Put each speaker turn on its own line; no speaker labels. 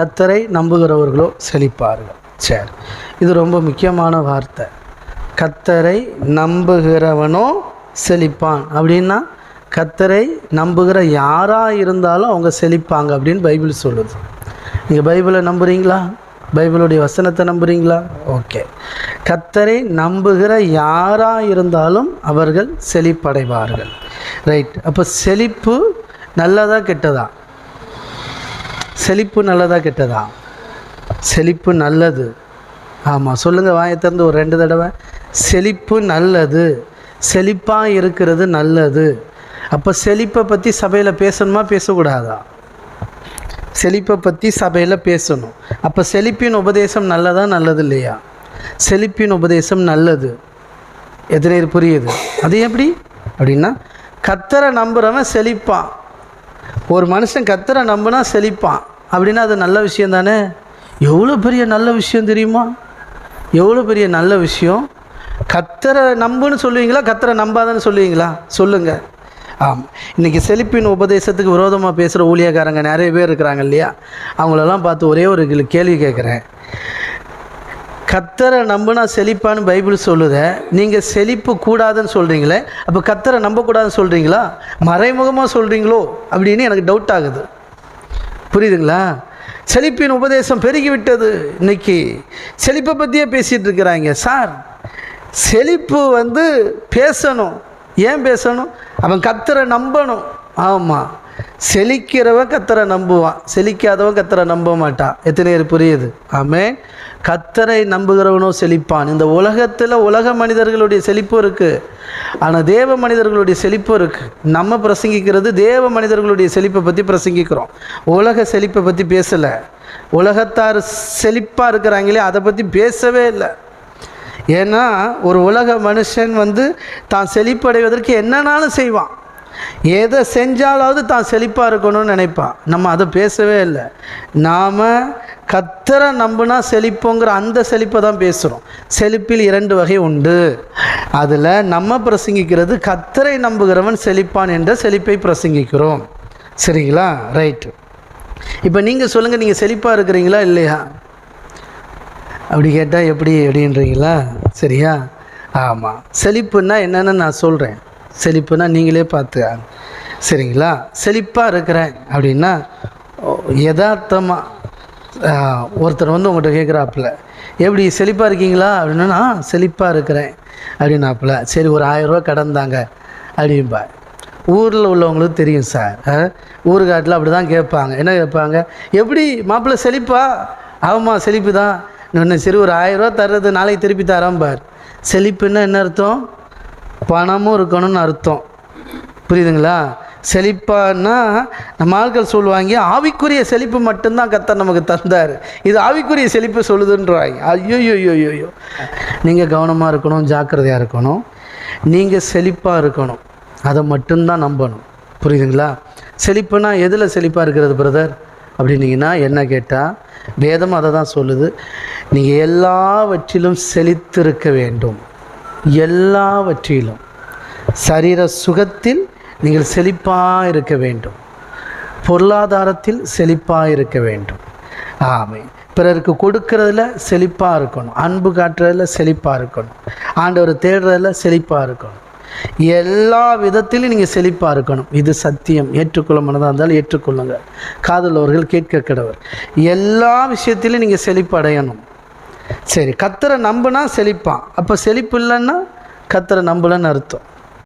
கத்தரை நம்புகிறவர்களோ செழிப்பார்கள். சரி இது ரொம்ப முக்கியமான வார்த்தை. கத்தரை நம்புகிறவனோ செழிப்பான். அப்படின்னா கத்தரை நம்புகிற யாராக இருந்தாலும் அவங்க செழிப்பாங்க அப்படின்னு பைபிள் சொல்லுது. நீங்கள் பைபிளை நம்புகிறீங்களா பைபிளுடைய வசனத்தை நம்புகிறீங்களா ஓகே. கத்தரை நம்புகிற யாராக இருந்தாலும் அவர்கள் செழிப்படைவார்கள். ரைட். அப்போ செழிப்பு நல்லதாக கெட்டதா? செழிப்பு நல்லதா கெட்டதா? செழிப்பு நல்லது. ஆமாம் சொல்லுங்கள் வாயை திறந்து ஒரு ரெண்டு தடவை. செழிப்பு நல்லது. செழிப்பாக இருக்கிறது நல்லது. அப்போ செழிப்பை பற்றி சபையில் பேசணுமா பேசக்கூடாதா? செழிப்பை பற்றி சபையில் பேசணும். அப்போ செழிப்பின் உபதேசம் நல்லதா நல்லது இல்லையா? செழிப்பின் உபதேசம் நல்லது. எத்தனை புரியுது. அது எப்படி? அப்படின்னா கத்தரை நம்புகிறவன் செழிப்பான். ஒரு மனுஷன் கத்தரை நம்பினா செழிப்பான். அப்படின்னா அது நல்ல விஷயம் தானே? எவ்வளோ பெரிய நல்ல விஷயம் தெரியுமா? எவ்வளோ பெரிய நல்ல விஷயம்? கத்தரை நம்புன்னு சொல்லுவீங்களா? கத்தரை நம்பாதன்னு சொல்லுவீங்களா? சொல்லுங்கள் ஆமாம் இன்றைக்கி செழிப்பின் உபதேசத்துக்கு விரோதமாக பேசுகிற ஊழியக்காரங்க நிறைய பேர் இருக்கிறாங்க இல்லையா? அவங்களெல்லாம் பார்த்து ஒரே ஒரு கேள்வி கேட்குறேன். கத்தரை நம்பினா செழிப்பான்னு பைபிள் சொல்லுத. நீங்கள் செழிப்பு கூடாதுன்னு சொல்கிறீங்களே அப்போ கத்தரை நம்பக்கூடாதுன்னு சொல்கிறீங்களா மறைமுகமாக சொல்கிறீங்களோ அப்படின்னு எனக்கு டவுட் ஆகுது. புரியுதுங்களா? செழிப்பின் உபதேசம் பெருகிவிட்டது இன்னைக்கு. செழிப்பை பற்றியே பேசிகிட்டு இருக்கிறாங்க. சார் செழிப்பு வந்து பேசணும். ஏன் பேசணும்? அவன் கத்தரை நம்பணும். ஆமாம் செழிக்கிறவன் கத்தரை நம்புவான். செழிக்காதவன் கத்தரை நம்ப மாட்டான். எத்தனை பேர் புரியுது? ஆமே கத்தரை நம்புகிறவனோ செழிப்பான். இந்த உலகத்தில் உலக மனிதர்களுடைய செழிப்பு இருக்குது ஆனால் தேவ மனிதர்களுடைய செழிப்பு இருக்குது நம்ம பிரசங்கிக்கிறது தேவ மனிதர்களுடைய செழிப்பை பற்றி பிரசங்கிக்கிறோம். உலக செழிப்பை பற்றி பேசலை. உலகத்தார் செழிப்பாக இருக்கிறாங்களே அதை பற்றி பேசவே இல்லை. ஏன்னா ஒரு உலக மனுஷன் வந்து தான் செழிப்படைவதற்கு என்னன்னாலும் செய்வான். எதை செஞ்சாலாவது தான் செழிப்பாக இருக்கணும்னு நினைப்பான். நம்ம அதை பேசவே இல்லை. நாம் கத்தரை நம்புனா செழிப்போங்கிற அந்த செழிப்பை தான் பேசுகிறோம் செழிப்பில் இரண்டு வகை உண்டு. அதில் நம்ம பிரசங்கிக்கிறது கத்தரை நம்புகிறவன் செழிப்பான் என்ற செழிப்பை பிரசங்கிக்கிறோம். சரிங்களா? ரைட்டு இப்போ நீங்கள் சொல்லுங்கள் நீங்கள் செழிப்பாக இருக்கிறீங்களா இல்லையா? அப்படி கேட்டால் எப்படி அப்படின்றீங்களா? சரியா? ஆமாம் செழிப்புன்னா என்னென்னு நான் சொல்கிறேன் செழிப்புன்னா நீங்களே பார்த்து சரிங்களா? செழிப்பாக இருக்கிறேன் அப்படின்னா யதார்த்தமாக ஒருத்தர் வந்து உங்கள்கிட்ட கேட்குறாப்புல எப்படி செழிப்பாக இருக்கீங்களா? அப்படின்னா செழிப்பாக இருக்கிறேன் அப்படின்னாப்புல சரி ஒரு ஆயிரரூவா கடந்தாங்க அப்படிம்பா ஊரில் உள்ளவங்களுக்கு தெரியும் சார் ஊருக்காட்டில் அப்படி தான் கேட்பாங்க. என்ன கேட்பாங்க? எப்படி மாப்பிள்ளை செழிப்பா? ஆமாம் செழிப்பு தான் இன்னும் சரி ஒரு ஆயிரரூவா தர்றது நாளைக்கு திருப்பி தரான் பார் செழிப்புன்னா என்ன அர்த்தம்? பணமும் இருக்கணும்னு அர்த்தம். புரியுதுங்களா? செழிப்பான்னா நம்ம ஆட்கள் சொல்லுவாங்க ஆவிக்குரிய செழிப்பு மட்டும்தான் கத்தர் நமக்கு தந்தார். இது ஆவிக்குரிய செழிப்பு சொல்லுதுன்றாங்க. ஐயோ ஐயோ நீங்கள் கவனமாக இருக்கணும் ஜாக்கிரதையாக இருக்கணும். நீங்கள் செழிப்பாக இருக்கணும். அதை மட்டும்தான் நம்பணும். புரியுதுங்களா? செழிப்புனா எதில் செழிப்பாக இருக்கிறது பிரதர்? அப்படின்னீங்கன்னா என்ன கேட்டால் வேதம் அதை தான் சொல்லுது. நீங்கள் எல்லாவற்றிலும் செழித்திருக்க வேண்டும். எல்லாவற்றிலும் சரீர சுகத்தில் நீங்கள் செழிப்பாக இருக்க வேண்டும். பொருளாதாரத்தில் செழிப்பாக இருக்க வேண்டும். ஆமை பிறருக்கு கொடுக்கறதுல செழிப்பாக இருக்கணும். அன்பு காட்டுறதுல செழிப்பாக இருக்கணும். ஆண்டவர் தேடுறதுல செழிப்பாக இருக்கணும். எல்லா விதத்திலையும் நீங்கள் செழிப்பாக இருக்கணும். இது சத்தியம். ஏற்றுக்கொள்ள மனதாக இருந்தால் ஏற்றுக்கொள்ளுங்கள் காதலவர்கள் கேட்க கிடவர் எல்லா விஷயத்திலையும் நீங்கள் செழிப்பு அடையணும் சரி கத்தரை நம்புனா செழிப்பான். அப்போ செழிப்பு இல்லைன்னா கத்தரை நம்பலன்னு அர்த்தம்.